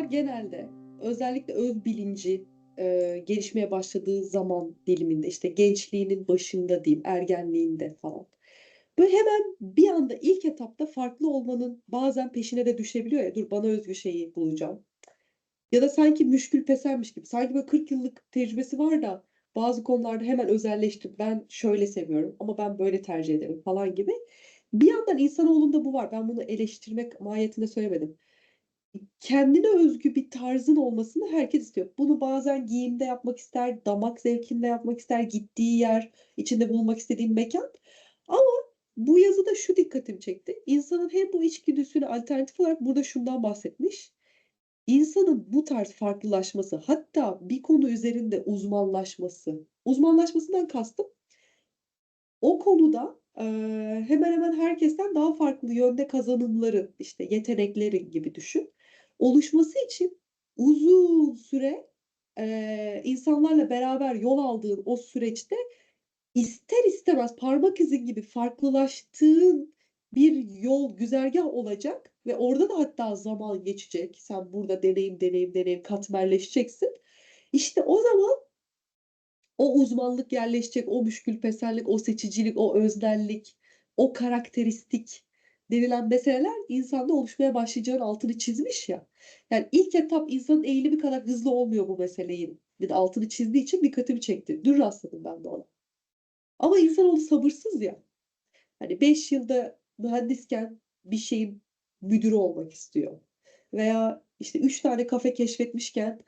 insanlar genelde özellikle öz bilinci, eee, gelişmeye başladığı zaman diliminde, işte, gençliğinin başında diyeyim, ergenliğinde falan, böyle, hemen bir anda ilk etapta farklı olmanın bazen peşine de düşebiliyor ya, "Dur, bana özgü şeyi bulacağım." Ya da sanki müşkülpesermiş gibi, sanki böyle 40 yıllık tecrübesi var da bazı konularda hemen özelleştirip, "Ben şöyle seviyorum ama ben böyle tercih ederim." falan gibi. Bir yandan insanoğlunda bu var. Ben bunu eleştirmek mahiyetinde söylemedim. Kendine özgü bir tarzın olmasını herkes istiyor. Bunu bazen giyimde yapmak ister, damak zevkinde yapmak ister, gittiği yer, içinde bulunmak istediği mekân ama bu yazıda şu dikkatimi çekti. İnsanın hem bu içgüdüsüne alternatif olarak burada şundan bahsetmiş. İnsanın bu tarz farklılaşması, hatta bir konu üzerinde uzmanlaşması. Uzmanlaşmasından kastım o konuda, eee, hemen hemen herkesten daha farklı yönde kazanımların, işte, yeteneklerin gibi düşün, oluşması için uzun süre, eee, insanlarla beraber yol aldığın o süreçte ister istemez parmak izin gibi farklılaştığın bir yol, güzergâh olacak ve orada da hatta zaman geçecek. Sen burada deneyim, deneyim, deneyim katmerleşeceksin. İşte, o zaman o uzmanlık yerleşecek, o müşkülpeserlik, o seçicilik, o öznellik, o karakteristik denilen meseleler insanda oluşmaya başlayacağının altını çizmiş ya. Yani ilk etap insanın eğilimi kadar hızlı olmuyor bu meselenin. Bir altını çizdiği için dikkatimi çekti. Dün rastladım ben de ona. Ama insanoğlu sabırsız ya. Hani 5 yılda mühendisken bir şeyin müdürü olmak istiyor veya, işte, 3 tane kafe keşfetmişken,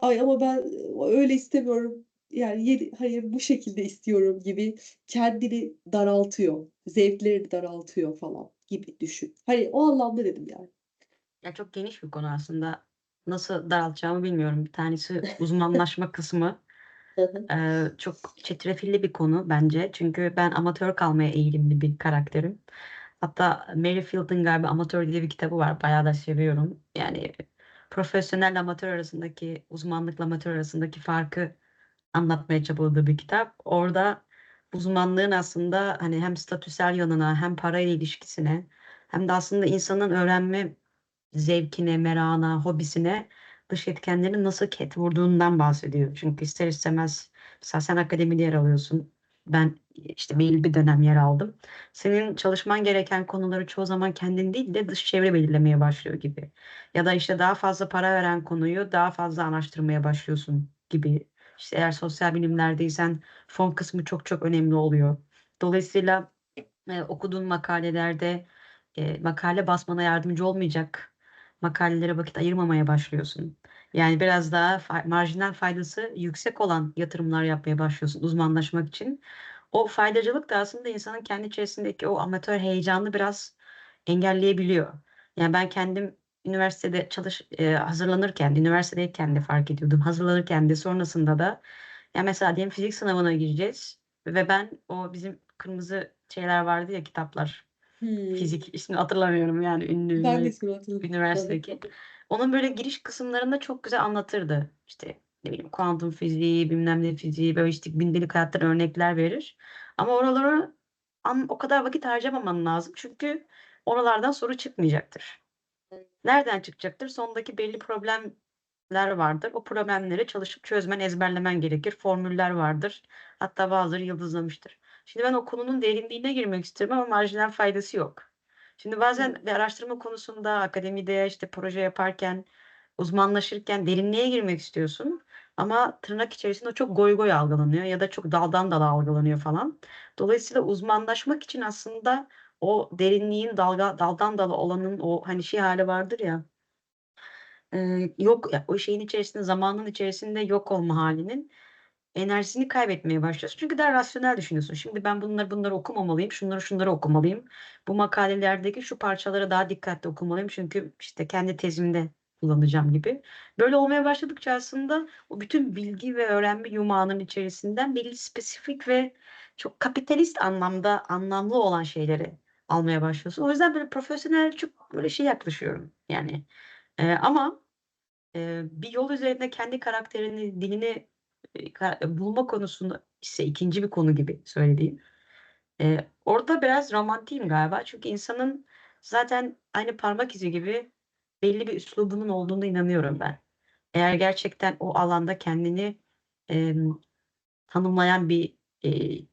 "Ay, ama ben, ııı, öyle istemiyorum, yani, yeni hani, bu şekilde istiyorum." gibi kendini daraltıyor, zevklerini daraltıyor falan gibi düşün. Hani, o anlamda dedim yani. Ya, çok geniş bir konu aslında. Nasıl daraltacağımı bilmiyorum. Bir tanesi uzmanlaşma kısmı. Eee, çok çetrefilli bir konu bence. Çünkü ben amatör kalmaya eğilimli bir karakterim. Hatta Mary Field'ın galiba Amatör diye bir kitabı var. Bayağı da seviyorum. Yani, profesyonelle amatör arasındaki, uzmanlıkla amatör arasındaki farkı anlatmaya çabaladığı bir kitap. Orada uzmanlığın aslında, hani, hem statüsel yanına hem parayla ilişkisine hem de aslında insanın öğrenme zevkine, merakına, hobisine dış etkenlerin nasıl ket vurduğundan bahsediyor. Çünkü ister istemez mesela sen akademide yer alıyorsun. Ben, işte, belli bir dönem yer aldım. Senin çalışman gereken konuları çoğu zaman kendin değil de dış çevre belirlemeye başlıyor gibi. Ya da, işte, daha fazla para veren konuyu daha fazla araştırmaya başlıyorsun gibi. İşte, eğer sosyal bilimlerdeysen fon kısmı çok çok önemli oluyor. Dolayısıyla, eee, okuduğun makalelerde, eee, makale basmana yardımcı olmayacak makalelere vakit ayırmamaya başlıyorsun. Yani, biraz daha fa marjinal faydası yüksek olan yatırımlar yapmaya başlıyorsun uzmanlaşmak için. O faydacılık da aslında insanın kendi içerisindeki o amatör heyecanını biraz engelleyebiliyor. Yani, ben kendim üniversitede çalış eee, hazırlanırken, üniversitedeyken de fark ediyordum. Hazırlanırken de sonrasında da ya, mesela diyelim fizik sınavına gireceğiz ve ben o bizim kırmızı şeyler vardı ya kitaplar, Hımm. fizik, ismini hatırlamıyorum yani ünlü Ben üniversitedeki. Onun böyle giriş kısımlarında çok güzel anlatırdı. İşte, ne bileyim, kuantum fiziği, bilmem ne fiziği, böyle, işte, gündelik hayattan örnekler verir ama oralara an o kadar vakit harcamaman lazım çünkü oralardan soru çıkmayacaktır. Nereden çıkacaktır? Sondaki belli problemler vardır. O problemleri çalışıp çözmen, ezberlemen gerekir. Formüller vardır. Hatta bazıları yıldızlamıştır. Şimdi ben o konunun derinliğine girmek istiyorum ama marjinal faydası yok. Şimdi bazen bir araştırma konusunda akademide, işte, proje yaparken, uzmanlaşırken derinliğe girmek istiyorsun ama tırnak içerisinde çok goygoy algılanıyor ya da çok daldan dala algılanıyor falan. Dolayısıyla uzmanlaşmak için aslında o derinliğin dalga daldan dala olanın o, hani, şey hâli vardır ya Eee, yok o şeyin içerisinde, zamanın içerisinde yok olma hâlinin enerjisini kaybetmeye başlıyorsun. Çünkü daha rasyonel düşünüyorsun. Şimdi ben bunları bunları okumamalıyım, şunları şunları okumalıyım. Bu makalelerdeki şu parçaları daha dikkatli okumalıyım çünkü, işte, kendi tezimde kullanacağım gibi. Böyle olmaya başladıkça aslında o bütün bilgi ve öğrenme yumağının içerisinden belli spesifik ve çok kapitalist anlamda anlamlı olan şeyleri almaya başlıyorsun. O yüzden böyle profesyonel çok böyle şey yaklaşıyorum yani. Eee, ama Eee, bir yol üzerinde kendi karakterini, dilini, eee, ka bulma konusunda ise ikinci bir konu gibi söylediğim. Eee, orada biraz romantiyim galiba çünkü insanın zaten aynı parmak izi gibi belli bir üslubunun olduğuna inanıyorum ben. Eğer gerçekten o alanda kendini, emm, tanımlayan bir, eee,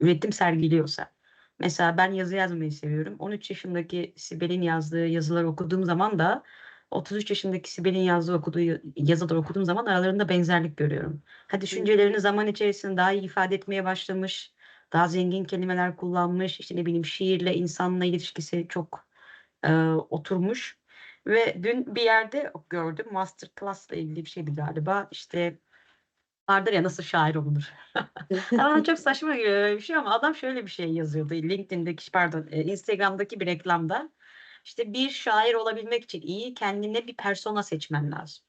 üretim sergiliyorsa. Mesela ben yazı yazmayı seviyorum. 13 yaşındaki Sibel'in yazdığı yazıları okuduğum zaman da 33 yaşındaki Sibel'in yazdığı okuduğu ya yazıları okuduğum zaman aralarında benzerlik görüyorum. Ha, düşüncelerini zaman içerisinde daha iyi ifade etmeye başlamış, daha zengin kelimeler kullanmış, işte, ne bileyim, şiirle insanla ilişkisi çok, eee, oturmuş ve dün bir yerde gördüm, master class'la ilgili bir şeydi galiba. İşte, vardır ya, nasıl şair olunur? Bana çok saçma öyle bir şey ama adam şöyle bir şey yazıyordu LinkedIn'deki pardon, eee, Instagram'daki bir reklamda. İşte, bir şair olabilmek için iyi, kendine bir persona seçmen lazım.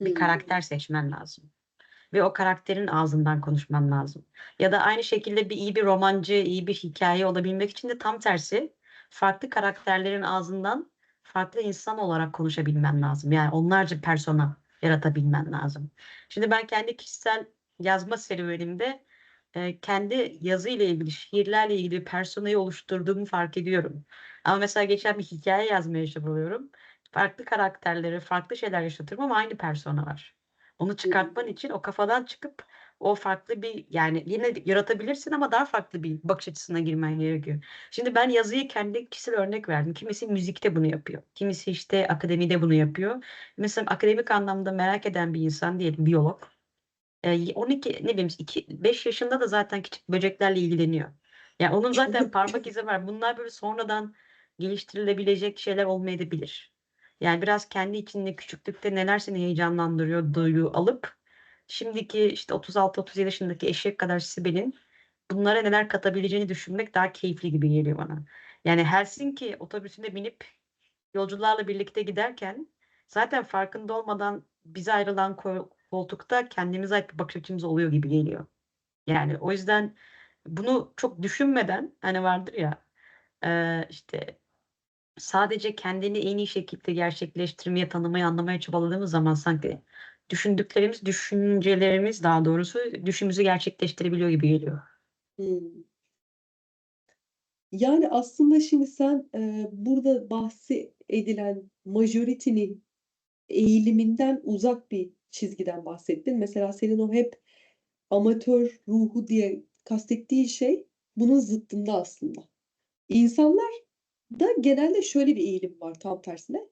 Bir Hımm. karakter seçmen lazım ve o karakterin ağzından konuşman lazım. Ya da aynı şekilde bir iyi bir romancı, iyi bir hikâye olabilmek için de tam tersi, farklı karakterlerin ağzından farklı insan olarak konuşabilmen lazım. Yani onlarca persona yaratabilmen lazım. Şimdi ben kendi kişisel yazma serüvenimde, eee, kendi yazıyla ilgili, şiirlerle ilgili personayı oluşturduğumu fark ediyorum. Ama mesela geçen bir hikâye yazmaya çabalıyorum. Farklı karakterleri, farklı şeyler yaşatıyorum ama aynı persona var. Onu çıkartman için o kafadan çıkıp o farklı bir, yani, yine yaratabilirsin ama daha farklı bir bakış açısına girmen gerekiyor. Şimdi ben yazıyı kendi kişisel örnek verdim. Kimisi müzikte bunu yapıyor. Kimisi, işte, akademide bunu yapıyor. Mesela akademik anlamda merak eden bir insan diyelim biyolog. Eee, y 12 ne bileyim, 2 5 yaşında da zaten küçük böceklerle ilgileniyor. Ya, onun zaten parmak izi var. Bunlar böyle sonradan geliştirilebilecek şeyler olmayabilir. Yani biraz kendi içinde küçüklükte neler seni heyecanlandırıyor duyu alıp şimdiki, işte, 36-37 yaşındaki eşek kadar Sibel'in bunlara neler katabileceğini düşünmek daha keyifli gibi geliyor bana. Yani Helsinki otobüsüne binip yolcularla birlikte giderken zaten farkında olmadan bize ayrılan ko koltukta kendimize ait bir bakış açımız oluyor gibi geliyor. Yani o yüzden bunu çok düşünmeden, hani, vardır ya, işte, sadece kendini en iyi şekilde gerçekleştirmeye, tanımaya, anlamaya çabaladığımız zaman sanki düşündüklerimiz, düşüncelerimiz daha doğrusu düşümüzü gerçekleştirebiliyor gibi geliyor. Hımm. Yani, aslında şimdi sen, eee, burada bahsi edilen majority'nin eğiliminden uzak bir çizgiden bahsettin. Mesela senin o hep amatör ruhu diye kastettiğin şey bunun zıttında aslında. İnsanlarda genelde şöyle bir eğilim var tam tersine.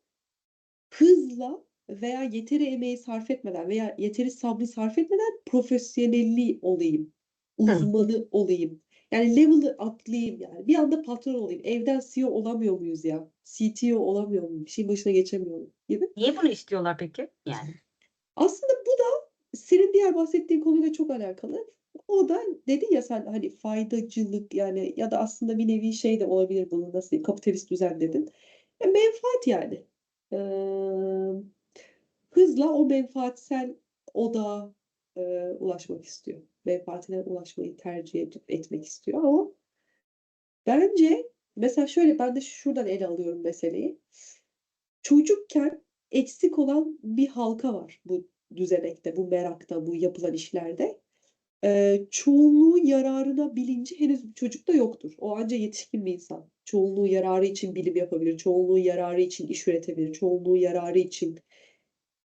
Hızla veya yeteri emeği sarf etmeden veya yeteri sabrı sarf etmeden profesyonelliği olayım, Hı. uzmanı olayım. Yani level'ı atlayayım yani. Bir anda patron olayım. Evden CEO olamıyor muyuz ya? CTO olamıyor muyum? Bir şeyin başına geçemiyor muyum gibi. Niye bunu istiyorlar peki? Yani. Aslında bu da senin diğer bahsettiğin konuyla çok alakalı. O da dedin ya sen, hani, faydacılık yani ya da aslında bir nevi şey de olabilir bunun, nasıl kapitalist düzen dedin. E, menfaat yani. Emm, hızla o menfaatsel odağa, eee, ulaşmak istiyor. Menfaatine ulaşmayı tercih etmek istiyor ama bence mesela şöyle, ben de şuradan ele alıyorum meseleyi. Çocukken eksik olan bir halka var bu düzenekte, bu merakta, bu yapılan işlerde. Eee, çoğunluğun yararına bilinci henüz çocukta yoktur. O anca yetişkin bir insan. Çoğunluğu yararı için bilim yapabilir, çoğunluğu yararı için iş üretebilir, çoğunluğu yararı için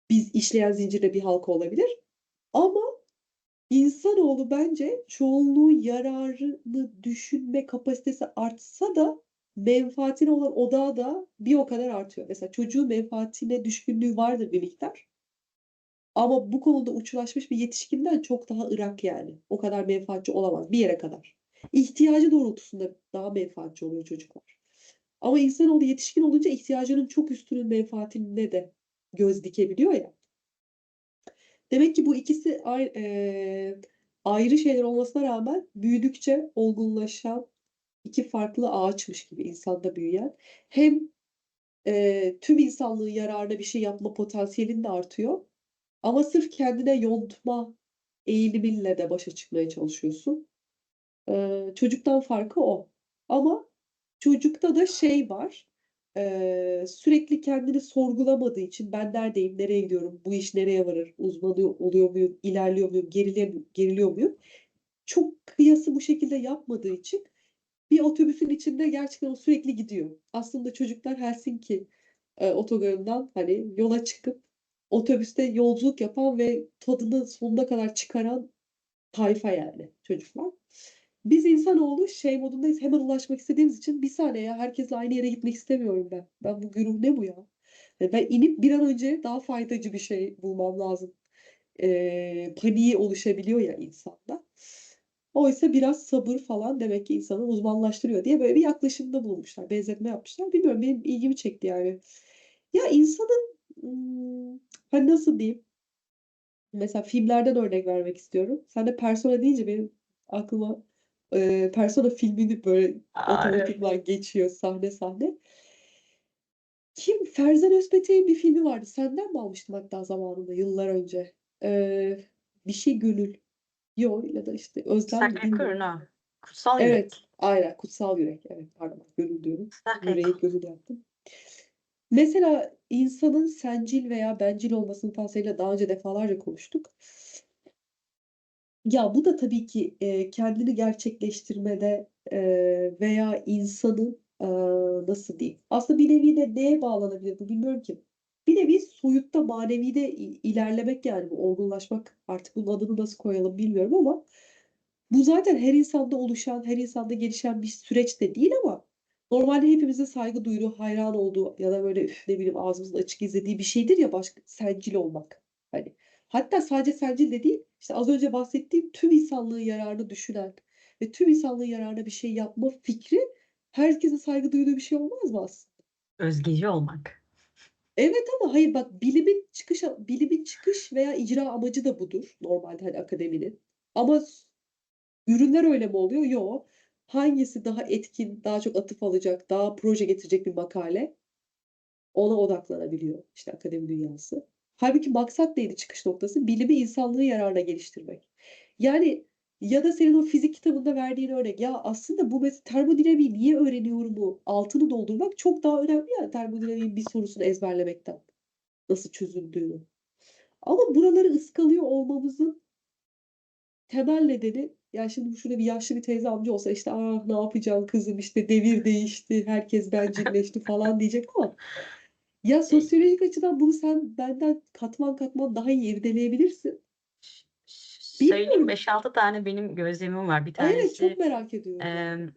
biz işleyen zincirde bir halka olabilir ama insanoğlu bence çoğunluğun yararını düşünme kapasitesi artsa da menfaatine olan odağı da bir o kadar artıyor. Mesela çocuğun menfaatine düşkünlüğü vardır bir miktar. Ama bu konuda uçlaşmış bir yetişkinden çok daha ırak yani. O kadar menfaatçi olamaz bir yere kadar. İhtiyacı doğrultusunda daha menfaatçi oluyor çocuklar. Ama insanoğlu yetişkin olunca ihtiyacının çok üstünün menfaatine de göz dikebiliyor ya. Demek ki bu ikisi ay eee, ayrı şeyler olmasına rağmen büyüdükçe olgunlaşan 2 farklı ağaçmış gibi insanda büyüyen. Hem, eee, tüm insanlığın yararına bir şey yapma potansiyelin de artıyor ama sırf kendine yontma eğiliminle de başa çıkmaya çalışıyorsun. Eee, çocuktan farkı o. Ama çocukta da şey var, eee, sürekli kendini sorgulamadığı için ben neredeyim, nereye gidiyorum, bu iş nereye varır, uzmanı oluyor muyum, ilerliyor muyum, gerile geriliyor muyum? Çok kıyası bu şekilde yapmadığı için bir otobüsün içinde gerçekten o sürekli gidiyor. Aslında çocuklar Helsinki e, otogarından hani yola çıkıp otobüste yolculuk yapan ve tadını sonuna kadar çıkaran tayfa yani çocuklar. Biz insanoğlu şey modundayız. Hemen ulaşmak istediğimiz için bir saniye ya herkesle aynı yere gitmek istemiyorum ben. Ben bu güruh ne bu ya? Ben inip bir an önce daha faydacı bir şey bulmam lazım. E, paniği oluşabiliyor ya insanda. Oysa biraz sabır falan demek ki insanı uzmanlaştırıyor diye böyle bir yaklaşımda bulunmuşlar. Benzetme yapmışlar. Bilmiyorum benim ilgimi çekti yani. Ya insanın ım, hani nasıl diyeyim? Mesela filmlerden örnek vermek istiyorum. Sen de Persona deyince benim aklıma e, Persona filmini böyle Aa, evet. otomatikman geçiyor sahne sahne. Kim? Ferzan Özpetek'in bir filmi vardı. Senden mi almıştım hatta zamanında yıllar önce? Ee, bir şey Gönül. Yo ya da işte Özlem. Current ha. Kutsal Evet, Yürek. aynen Kutsal Yürek. Evet, pardon, Gönül diyorum. Yüreği gönül yaptım. Mesela insanın sencil veya bencil olmasının tavsiyeyle daha önce defalarca konuştuk. Ya bu da tabii ki e, kendini gerçekleştirmede e, veya insanın e, nasıl diyeyim? Aslında bir nevi de neye bağlanabilir bu bilmiyorum ki. Bir nevi soyutta manevi de i- ilerlemek yani bu olgunlaşmak artık bunun adını nasıl koyalım bilmiyorum ama bu zaten her insanda oluşan, her insanda gelişen bir süreç de değil ama normalde hepimizin saygı duyduğu, hayran olduğu ya da böyle üf, ne bileyim ağzımızın açık izlediği bir şeydir ya başka sencil olmak. Hani hatta sadece sencil de değil, işte az önce bahsettiğim tüm insanlığın yararını düşünen ve tüm insanlığın yararına bir şey yapma fikri herkesin saygı duyduğu bir şey olmaz mı aslında? Özgeci olmak. Evet ama hayır bak bilimin çıkış bilimin çıkış veya icra amacı da budur normalde hani akademinin. Ama ürünler öyle mi oluyor? Yok. Hangisi daha etkin, daha çok atıf alacak, daha proje getirecek bir makale ona odaklanabiliyor işte akademi dünyası. Halbuki maksat neydi çıkış noktası? Bilimi insanlığın yararına geliştirmek. Yani ya da senin o fizik kitabında verdiğin örnek ya aslında bu mesela termodinamiği niye öğreniyorum bu altını doldurmak çok daha önemli ya termodinamiğin bir sorusunu ezberlemekten nasıl çözüldüğünü. Ama buraları ıskalıyor olmamızın temel nedeni ya şimdi şurada bir yaşlı bir teyze amca olsa işte ah ne yapacaksın kızım işte devir değişti herkes bencilleşti falan diyecek ama ya sosyolojik açıdan bunu sen benden katman katman daha iyi irdeleyebilirsin. Söyleyeyim Bilmiyorum. 5-6 tane benim gözlemim var. Bir Ay evet tanesi çok merak ediyorum em,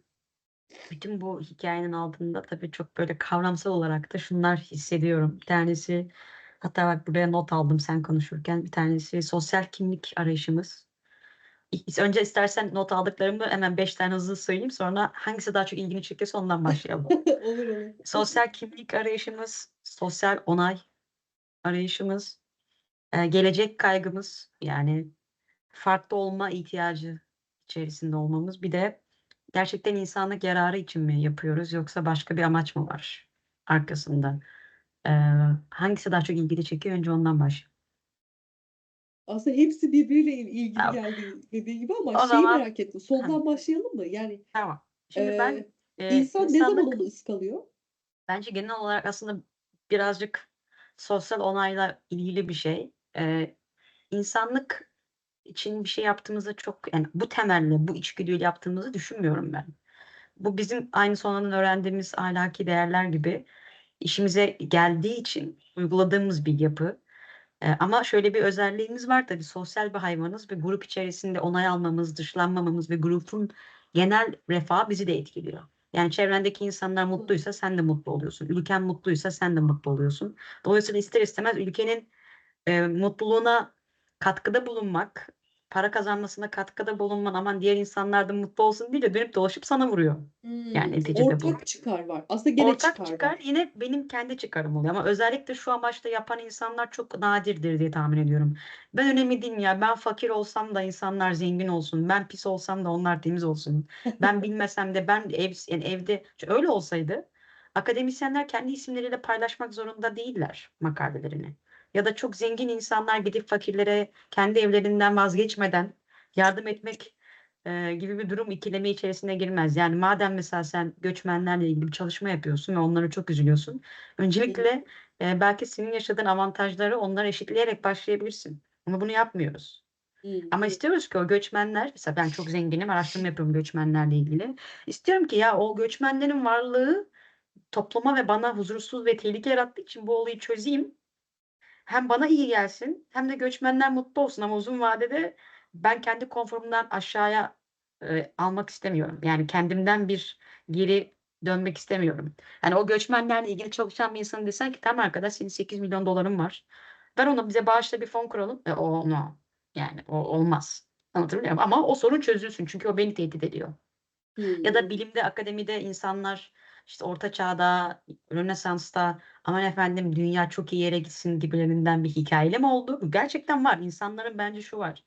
bütün bu hikayenin altında tabii çok böyle kavramsal olarak da şunlar hissediyorum. Bir tanesi hatta bak buraya not aldım sen konuşurken bir tanesi sosyal kimlik arayışımız. Önce istersen not aldıklarımı hemen 5 tane hızlı söyleyeyim sonra hangisi daha çok ilgini çekiyorsa ondan başlayalım. Olur olur. Sosyal kimlik arayışımız, sosyal onay arayışımız, e, gelecek kaygımız yani farklı olma ihtiyacı içerisinde olmamız. Bir de gerçekten insanlık yararı için mi yapıyoruz yoksa başka bir amaç mı var arkasında? E, hangisi daha çok ilgini çekiyor? Önce ondan başlayalım. Aslında hepsi birbiriyle il- ilgili Tamam. geldi dediği gibi ama O şeyi zaman merak ettim. ha, Sondan başlayalım mı? Yani tamam. Şimdi ben e, e, insan ne zaman onu ıskalıyor? bence genel olarak aslında birazcık sosyal onayla ilgili bir şey. E, insanlık için bir şey yaptığımızda çok yani bu temelle, bu içgüdüyle yaptığımızı düşünmüyorum ben. Bu bizim aynı sonradan öğrendiğimiz ahlaki değerler gibi işimize geldiği için uyguladığımız bir yapı. Ama şöyle bir özelliğimiz var tabii sosyal bir hayvanız ve grup içerisinde onay almamız, dışlanmamamız ve grubun genel refahı bizi de etkiliyor. Yani çevrendeki insanlar mutluysa sen de mutlu oluyorsun. Ülken mutluysa sen de mutlu oluyorsun. Dolayısıyla ister istemez ülkenin eee, mutluluğuna katkıda bulunmak, para kazanmasına katkıda bulunman, aman diğer insanlar da mutlu olsun değil de dönüp dolaşıp sana vuruyor. Yani Hmm, neticede bu. ortak çıkar var. Aslında gene Ortak çıkar çıkar var. yine benim kendi çıkarım oluyor ama özellikle şu amaçla yapan insanlar çok nadirdir diye tahmin ediyorum. Ben önemli değilim ya ben fakir olsam da insanlar zengin olsun. Ben pis olsam da onlar temiz olsun. Ben bilmesem de ben ev, yani evde öyle olsaydı akademisyenler kendi isimleriyle paylaşmak zorunda değiller makalelerini. Ya da çok zengin insanlar gidip fakirlere kendi evlerinden vazgeçmeden yardım etmek e, gibi bir durum ikilemi içerisine girmez. Yani madem mesela sen göçmenlerle ilgili bir çalışma yapıyorsun ve onlara çok üzülüyorsun. Öncelikle e, belki senin yaşadığın avantajları onlara eşitleyerek başlayabilirsin. Ama bunu yapmıyoruz. Ama istiyoruz ki o göçmenler, mesela ben çok zenginim, araştırma yapıyorum göçmenlerle ilgili. İstiyorum ki ya o göçmenlerin varlığı topluma ve bana huzursuz ve tehlike yarattığı için bu olayı çözeyim. Hem bana iyi gelsin hem de göçmenler mutlu olsun ama uzun vadede ben kendi konforumdan aşağıya, eee, almak istemiyorum. Yani kendimden bir geri dönmek istemiyorum. Yani o göçmenlerle ilgili çalışan bir insana desen ki "Tamam arkadaş senin $8.000.000'ın var. Ver onu bize bağışla bir fon kuralım." E, o no. Yani o olmaz. Anlatabiliyor muyum? Ama o sorun çözülsün çünkü o beni tehdit ediyor. Ya da Hımm. bilimde, akademide insanlar, işte, Orta Çağ'da, Rönesans'ta "Aman efendim dünya çok iyi yere gitsin." gibilerinden bir hikâye mi oldu? Gerçekten var. İnsanların bence şu var,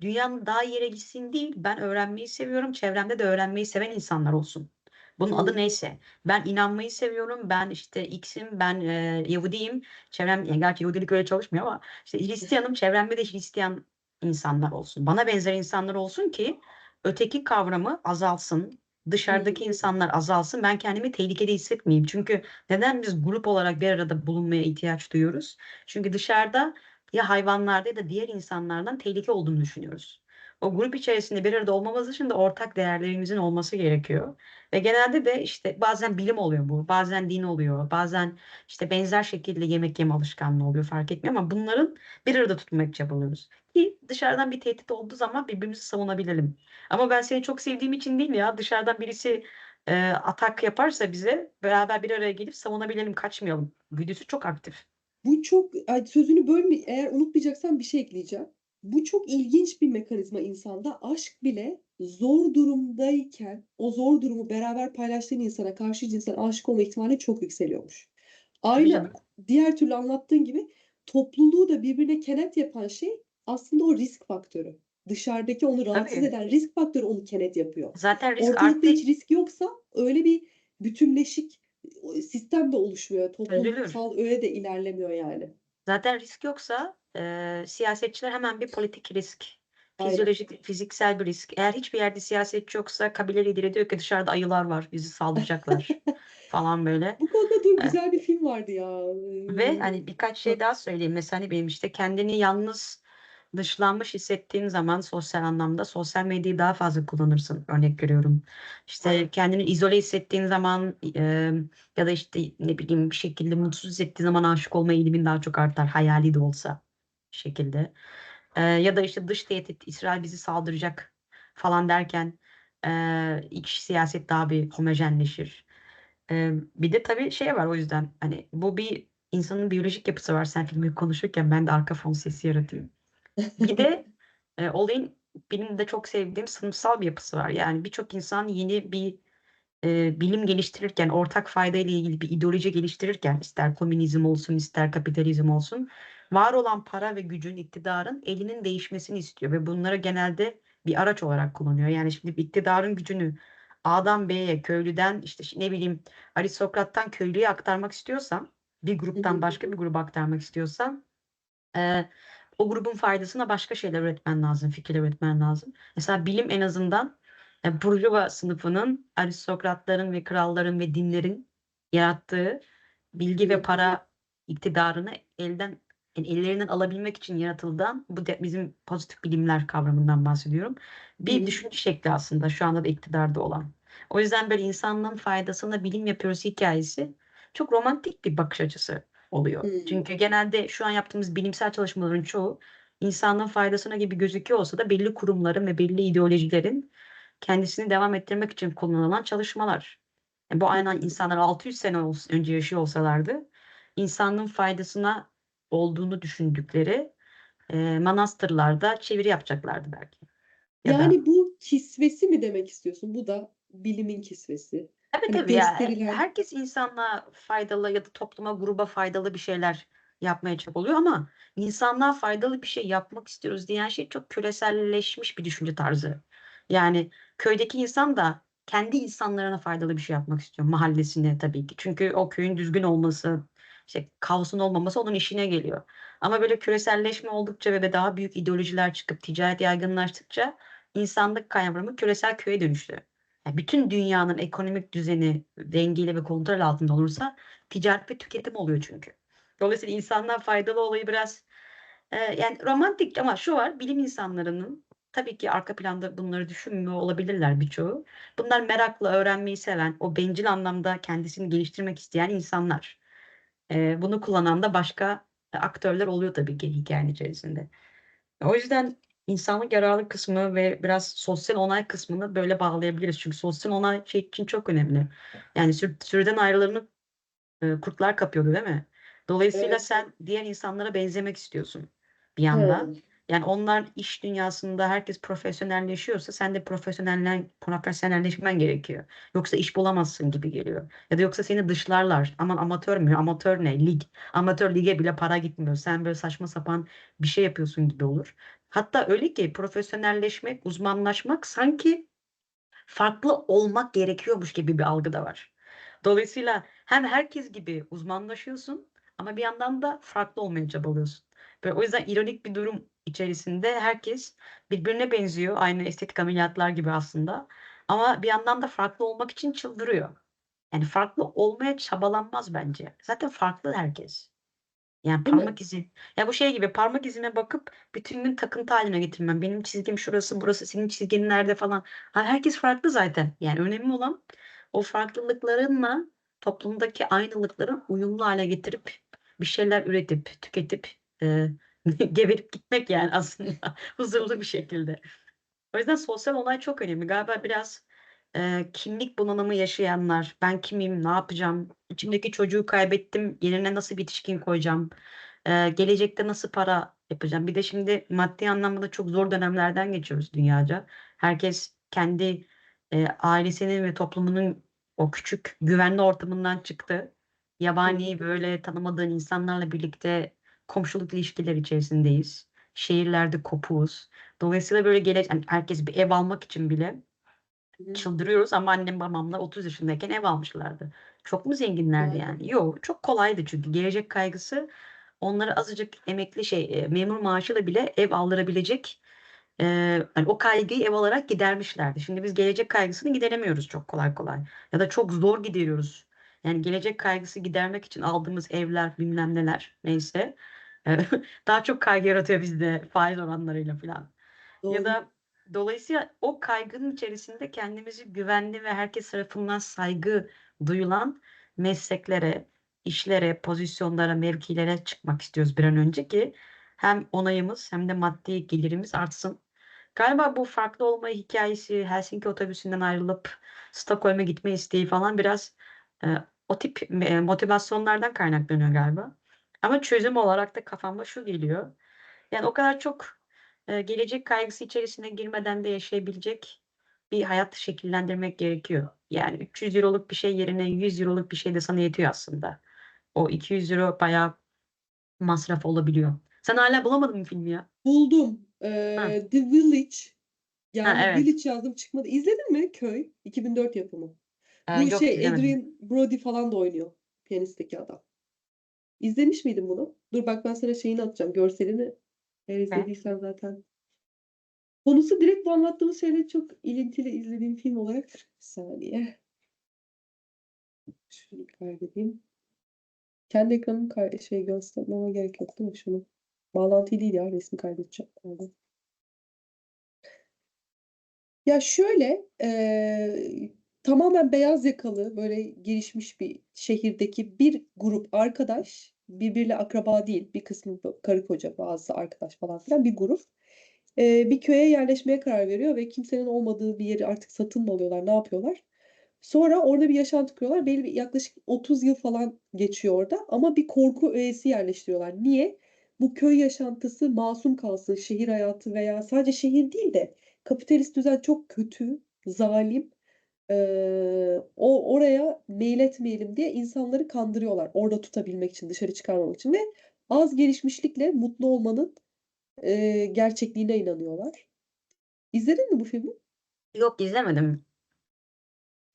dünyanın daha iyi yere gitsin değil, ben öğrenmeyi seviyorum, çevremde de öğrenmeyi seven insanlar olsun. Bunun adı Hımm. neyse. Ben inanmayı seviyorum, ben, işte, X'im, ben, eee, Yahudiyim, çevrem ya gerçi Yahudilik öyle çalışmıyor ama, işte, Hristiyanım, çevremde de Hristiyan insanlar olsun. Bana benzer insanlar olsun ki öteki kavramı azalsın, dışarıdaki insanlar azalsın, ben kendimi tehlikede hissetmeyeyim. Çünkü neden biz grup olarak bir arada bulunmaya ihtiyaç duyuyoruz? Çünkü dışarıda ya hayvanlarda ya da diğer insanlardan tehlike olduğunu düşünüyoruz. O grup içerisinde bir arada olmamız için de ortak değerlerimizin olması gerekiyor ve genelde de, işte, bazen bilim oluyor bu, bazen din oluyor, bazen, işte, benzer şekilde yemek yeme alışkanlığı oluyor, fark etmiyor ama bunların bir arada tutmaya çabalıyoruz ki dışarıdan bir tehdit olduğu zaman birbirimizi savunabilelim. Ama ben seni çok sevdiğim için değil ya, dışarıdan birisi, eee, atak yaparsa bize beraber bir araya gelip savunabilelim, kaçmayalım güdüsü çok aktif. Bu çok sözünü bölme eğer unutmayacaksan bir şey ekleyeceğim. Bu çok ilginç bir mekanizma insanda. Aşk bile zor durumdayken o zor durumu beraber paylaştığın insana, karşı cinsten aşık olma ihtimali çok yükseliyormuş. Aynı diğer türlü anlattığın gibi topluluğu da birbirine kenet yapan şey aslında o risk faktörü. Dışarıdaki onu rahatsız Tabii. eden risk faktörü onu kenet yapıyor. Zaten risk Ortalıkta arttığı hiç risk yoksa öyle bir bütünleşik, sistem de oluşmuyor. Toplumsal öğe de ilerlemiyor yani. Zaten risk yoksa, eee, siyasetçiler hemen bir politik risk, Aynen. fizyolojik, fiziksel bir risk. Eğer hiçbir yerde siyasetçi yoksa kabile lideri diyor ki dışarıda ayılar var, bizi saldıracaklar falan böyle. Bu konuda Eee güzel bir film vardı ya. Ve, hani, birkaç şey daha söyleyeyim. Mesela, ne bileyim, işte, kendini yalnız, dışlanmış hissettiğin zaman sosyal anlamda sosyal medyayı daha fazla kullanırsın, örnek veriyorum. İşte, kendini izole hissettiğin zaman, emm, ya da, işte, ne bileyim, bir şekilde mutsuz hissettiğin zaman aşık olma eğilimin daha çok artar, hayali de olsa şekilde. Eee, ya da, işte, dış tehdit, İsrail bizi saldıracak falan derken, eee, iç siyaset daha bir homojenleşir. Emm, bir de tabii şey var o yüzden, hani, bu bir insanın biyolojik yapısı var. Sen filmi konuşurken ben de arka fon sesi yaratayım. Bir de, eee, olayın benim de çok sevdiğim sınıfsal bir yapısı var. Yani birçok insan yeni bir, eee, bilim geliştirirken, ortak faydayla ilgili bir ideoloji geliştirirken, ister komünizm olsun, ister kapitalizm olsun, var olan para ve gücün, iktidarın elinin değişmesini istiyor ve bunları genelde bir araç olarak kullanıyor. Yani şimdi iktidarın gücünü A'dan B'ye, köylüden, işte, ne bileyim, aristokrattan köylüye aktarmak istiyorsan, bir gruptan başka bir gruba aktarmak istiyorsan, eee, o grubun faydasına başka şeyler üretmen lazım, fikir üretmen lazım. Mesela bilim en azından, eee, burjuva sınıfının, aristokratların ve kralların ve dinlerin yarattığı bilgi ve para iktidarını elden yani ellerinden alabilmek için yaratılan bu de bizim pozitif bilimler kavramından bahsediyorum. Bir hı. düşünce şekli aslında şu anda da iktidarda olan. O yüzden böyle insanlığın faydasına bilim yapıyoruz hikâyesi çok romantik bir bakış açısı oluyor. Hımm. Çünkü genelde şu an yaptığımız bilimsel çalışmaların çoğu insanlığın faydasına gibi gözüküyor olsa da belli kurumların ve belli ideolojilerin kendisini devam ettirmek için kullanılan çalışmalar. E, bu aynen insanlar 600 sene önce yaşıyor olsalardı insanlığın faydasına olduğunu düşündükleri, eee, manastırlarda çeviri yapacaklardı belki ya da Yani bu kisvesi mi demek istiyorsun? Bu da bilimin kisvesi. Tabii, Hani tabii. Ya, herkes insanlığa faydalı ya da topluma, gruba faydalı bir şeyler yapmaya çabalıyor ama insanlığa faydalı bir şey yapmak istiyoruz diyen şey çok küreselleşmiş bir düşünce tarzı. Yani köydeki insan da kendi insanlarına faydalı bir şey yapmak istiyor, mahallesine tabii ki. Çünkü o köyün düzgün olması, işte, kaosun olmaması onun işine geliyor. Ama böyle küreselleşme oldukça ve daha büyük ideolojiler çıkıp ticaret yaygınlaştıkça insanlık kavramı küresel köye dönüştü. Bütün dünyanın ekonomik düzeni dengeli ve kontrol altında olursa ticaret ve tüketim oluyor çünkü. Dolayısıyla insanlığa faydalı olayı biraz, eee, yani romantik ama şu var, bilim insanlarının tabii ki arka planda bunları düşünmüyor olabilirler birçoğu. Bunlar merakla öğrenmeyi seven, o bencil anlamda kendisini geliştirmek isteyen insanlar. Eee, bunu kullanan da başka aktörler oluyor tabii ki hikâyenin içerisinde. O yüzden insanlık yararı kısmı ve biraz sosyal onay kısmını böyle bağlayabiliriz. Çünkü sosyal onay şey için çok önemli. Yani sür sürüden ayrılanı, eee, kurtlar kapıyordu, değil mi? Dolayısıyla Evet. sen diğer insanlara benzemek istiyorsun bir yanda. Hıı. Yani onlar iş dünyasında herkes profesyonelleşiyorsa sen de profesyonellen profesyonelleşmen gerekiyor. Yoksa iş bulamazsın gibi geliyor. Ya da yoksa seni dışlarlar. Aman amatör mü? Amatör ne? Lig. Amatör lige bile para gitmiyor. Sen böyle saçma sapan bir şey yapıyorsun gibi olur. Hatta öyle ki profesyonelleşmek, uzmanlaşmak sanki farklı olmak gerekiyormuş gibi bir algı da var. Dolayısıyla hem herkes gibi uzmanlaşıyorsun ama bir yandan da farklı olmaya çabalıyorsun. Böyle o yüzden ironik bir durum içerisinde herkes birbirine benziyor. Aynı estetik ameliyatlar gibi aslında. Ama bir yandan da farklı olmak için çıldırıyor. Yani farklı olmaya çabalanmaz bence. Zaten farklı herkes. Yani Değil mi? parmak izi. Ya bu şey gibi parmak izime bakıp bütün gün takıntı hâline getirmem. Benim çizgim şurası, burası, senin çizgin nerede falan. Ha, herkes farklı zaten. Yani önemli olan o farklılıklarınla toplumdaki aynılıkları uyumlu hâle getirip bir şeyler üretip, tüketip, eee, geberip gitmek yani aslında huzurlu bir şekilde. O yüzden sosyal onay çok önemli. Galiba biraz, eee, kimlik bunalımı yaşayanlar, ben kimim, ne yapacağım, içimdeki çocuğu kaybettim, yerine nasıl bir yetişkin koyacağım, eee, gelecekte nasıl para yapacağım? Bir de şimdi maddi anlamda çok zor dönemlerden geçiyoruz dünyaca. Herkes kendi, eee, ailesinin ve toplumunun o küçük güvenli ortamından çıktı. Yabani, böyle tanımadığın insanlarla birlikte komşuluk ilişkileri içerisindeyiz. Şehirlerde kopuğuz. Dolayısıyla böyle gele hani herkes bir ev almak için bile. Çıldırıyoruz ama annem babamla 30 yaşındayken ev almışlardı. Çok mu zenginlerdi yani? Yo, çok kolaydı çünkü gelecek kaygısı onlara azıcık emekli şey, eee, memur maaşıyla bile ev aldırabilecek, eee, hani o kaygıyı ev alarak gidermişlerdi. Şimdi biz gelecek kaygısını gideremiyoruz çok kolay kolay ya da çok zor gideriyoruz. Yani gelecek kaygısı gidermek için aldığımız evler, bilmem neler, neyse, eee, daha çok kaygı yaratıyor bizde faiz oranlarıyla filan. Ya Doğru. da dolayısıyla o kaygının içerisinde kendimizi güvenli ve herkes tarafından saygı duyulan mesleklere, işlere, pozisyonlara, mevkilere çıkmak istiyoruz bir an önce ki hem onayımız hem de maddi gelirimiz artsın. Galiba bu farklı olma hikâyesi, Helsinki otobüsünden ayrılıp Stockholm'e gitme isteği falan biraz, eee, o tip, eee, motivasyonlardan kaynaklanıyor galiba. Ama çözüm olarak da kafama şu geliyor. Yani o kadar çok, eee, gelecek kaygısı içerisine girmeden de yaşayabilecek bir hayat şekillendirmek gerekiyor. Yani €300'luk bir şey yerine €100'luk bir şey de sana yetiyor aslında. O €200 bayağı masraf olabiliyor. Sen hâlâ bulamadın mı filmi ya? Buldum. Eee, The Village. Ha, Yani evet. Village yazdım çıkmadı. İzledin mi Köy? 2004 yapımı. Eee, Bu yok şey izlemedim. Adrien Brody falan da oynuyor. Piyanist'teki adam. İzlemiş miydin bunu? Dur bak ben sana şeyini atacağım, görselini. Eğer izlediysen zaten. Konusu direkt bu anlattığımız şeyle çok ilintili izlediğim film olarak Bir saniye. Şunu kaydedeyim. Kendi ekranımı kay şey göstermeme gerek yok değil mi şunu? Bağlantıyı değil ya, resmi kaydedeceğim. Pardon. Ya şöyle, eee, tamamen beyaz yakalı, böyle gelişmiş bir şehirdeki bir grup arkadaş, birbiriyle akraba değil, bir kısmı karı koca, bazısı arkadaş falan filan bir grup, eee, bir köye yerleşmeye karar veriyor ve kimsenin olmadığı bir yeri artık satın mı alıyorlar, ne yapıyorlar? Sonra orada bir yaşantı kuruyorlar. Belli bir yaklaşık 30 yıl falan geçiyor orada ama bir korku öğesi yerleştiriyorlar. Niye? Bu köy yaşantısı masum kalsın, şehir hayatı veya sadece şehir değil de kapitalist düzen çok kötü, zalim. Eee, o oraya meyletmeyelim diye insanları kandırıyorlar orada tutabilmek için, dışarı çıkarmamak için ve az gelişmişlikle mutlu olmanın, eee, gerçekliğine inanıyorlar. İzledin mi bu filmi? Yok izlemedim.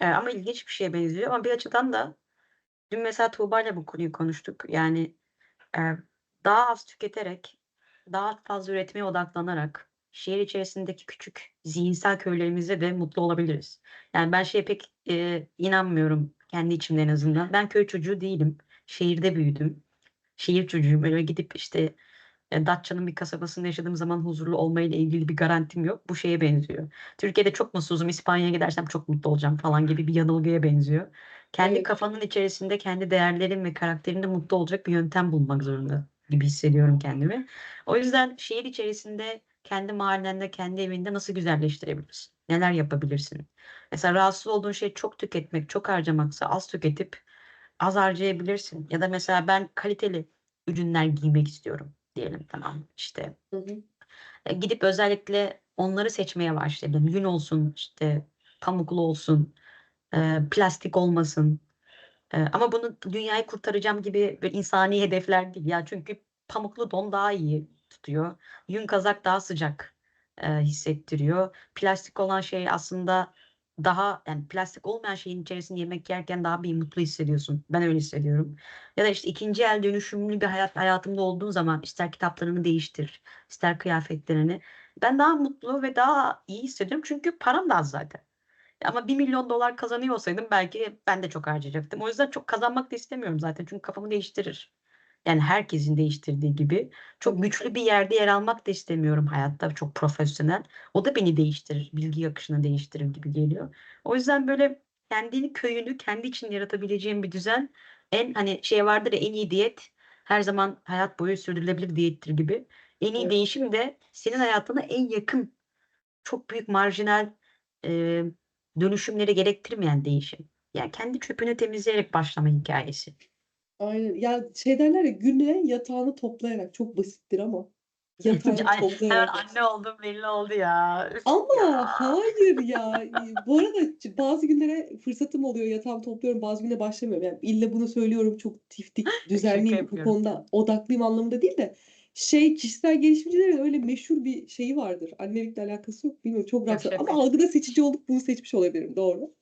Eee, ama ilginç bir şeye benziyor ama bir açıdan da dün mesela Tuğba'yla bu konuyu konuştuk. Yani, eee, daha az tüketerek, daha fazla üretmeye odaklanarak şehir içerisindeki küçük zihinsel köylerimizde de mutlu olabiliriz. Yani ben şeye pek, eee, inanmıyorum kendi içimde en azından. Ben köy çocuğu değilim. Şehirde büyüdüm. Şehir çocuğuyum. Böyle gidip, işte, eee, Datça'nın bir kasabasında yaşadığım zaman huzurlu olmayla ilgili bir garantim yok. Bu şeye benziyor. Türkiye'de çok mutsuzum, İspanya'ya gidersem çok mutlu olacağım falan gibi bir yanılgıya benziyor. Kendi Evet. kafanın içerisinde kendi değerlerin ve karakterinde mutlu olacak bir yöntem bulmak zorunda gibi hissediyorum kendimi. O yüzden şehir içerisinde kendi mahallende, kendi evinde nasıl güzelleştirebilirsin? Neler yapabilirsin? Mesela rahatsız olduğun şey çok tüketmek, çok harcamaksa az tüketip az harcayabilirsin. Ya da mesela ben kaliteli ürünler giymek istiyorum diyelim tamam? İşte Hı hı. e, gidip özellikle onları seçmeye başladım. Yün olsun, işte pamuklu olsun, e, plastik olmasın. E, ama bunu dünyayı kurtaracağım gibi böyle insani hedefler değil ya. Çünkü pamuklu don daha iyi tutuyor. Yün kazak daha sıcak e, hissettiriyor. Plastik olan şey aslında daha yani plastik olmayan şeyin içerisinde yemek yerken daha bir mutlu hissediyorsun. Ben öyle hissediyorum. Ya da işte ikinci el dönüşümlü bir hayat hayatımda olduğun zaman ister kitaplarını değiştir, ister kıyafetlerini. Ben daha mutlu ve daha iyi hissediyorum. Çünkü param da az zaten. Ama 1 milyon dolar kazanıyor olsaydım belki ben de çok harcayacaktım. O yüzden çok kazanmak da istemiyorum zaten. Çünkü kafamı değiştirir. Yani herkesin değiştirdiği gibi. Çok güçlü bir yerde yer almak da istemiyorum hayatta. Çok profesyonel. O da beni değiştirir. Bilgi akışını değiştirir gibi geliyor. O yüzden böyle kendini, köyünü kendi için yaratabileceğin bir düzen en hani şey vardır ya en iyi diyet her zaman hayat boyu sürdürülebilir diyettir gibi. En iyi Evet. değişim de senin hayatına en yakın çok büyük marjinal eee, dönüşümleri gerektirmeyen değişim. Yani kendi çöpünü temizleyerek başlama hikâyesi. Aynen. Ya şey derler ya güne yatağını toplayarak çok basittir ama yatağını Ay, hemen toplayarak anne oldum belli oldu ya. Üf Ama ya. hayır ya. Bu arada bazı günlere fırsatım oluyor, yatağımı topluyorum, bazı güne başlamıyorum. Yani illa bunu söylüyorum çok tiftik, düzenliyim, bu yapıyorum. konuda odaklıyım anlamında değil de şey kişisel gelişimcilerin öyle meşhur bir şeyi vardır. Annelikle alakası yok bilmiyorum çok rahatsız ama şaka. algıda seçici olup bunu seçmiş olabilirim doğru.